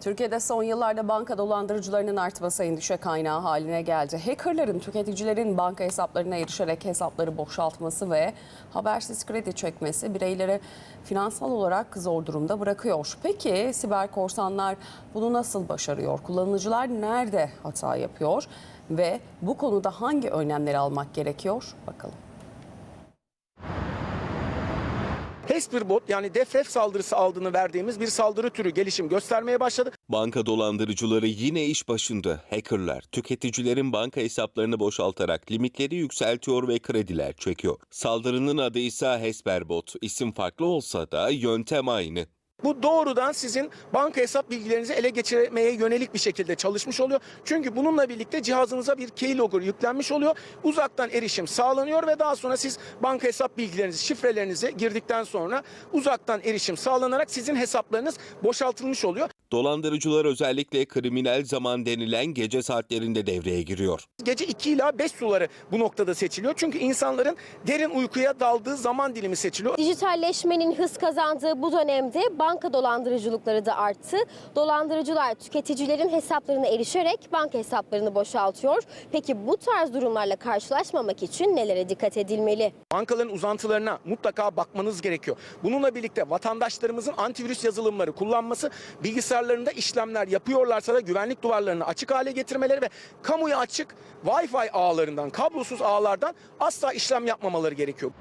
Türkiye'de son yıllarda banka dolandırıcılarının artması endişe kaynağı haline geldi. Hackerların tüketicilerin banka hesaplarına erişerek hesapları boşaltması ve habersiz kredi çekmesi bireyleri finansal olarak zor durumda bırakıyor. Peki siber korsanlar bunu nasıl başarıyor? Kullanıcılar nerede hata yapıyor? Ve bu konuda hangi önlemleri almak gerekiyor? Bakalım. Hasperbot yani defref saldırısı aldığını verdiğimiz bir saldırı türü gelişim göstermeye başladı. Banka dolandırıcıları yine iş başında. Hackerlar tüketicilerin banka hesaplarını boşaltarak limitleri yükseltiyor ve krediler çekiyor. Saldırının adı ise Hesperbot. İsim farklı olsa da yöntem aynı. Bu doğrudan sizin banka hesap bilgilerinizi ele geçirmeye yönelik bir şekilde çalışmış oluyor. Çünkü bununla birlikte cihazınıza bir keylogger yüklenmiş oluyor. Uzaktan erişim sağlanıyor ve daha sonra siz banka hesap bilgilerinizi, şifrelerinizi girdikten sonra uzaktan erişim sağlanarak sizin hesaplarınız boşaltılmış oluyor. Dolandırıcılar özellikle kriminal zaman denilen gece saatlerinde devreye giriyor. Gece 2 ila 5 suları bu noktada seçiliyor. Çünkü insanların derin uykuya daldığı zaman dilimi seçiliyor. Dijitalleşmenin hız kazandığı bu dönemde banka dolandırıcılıkları da arttı. Dolandırıcılar tüketicilerin hesaplarına erişerek banka hesaplarını boşaltıyor. Peki bu tarz durumlarla karşılaşmamak için nelere dikkat edilmeli? Bankaların uzantılarına mutlaka bakmanız gerekiyor. Bununla birlikte vatandaşlarımızın antivirüs yazılımları kullanması, bilgisayarlarında işlemler yapıyorlarsa da güvenlik duvarlarını açık hale getirmeleri ve kamuya açık Wi-Fi ağlarından, kablosuz ağlardan asla işlem yapmamaları gerekiyor.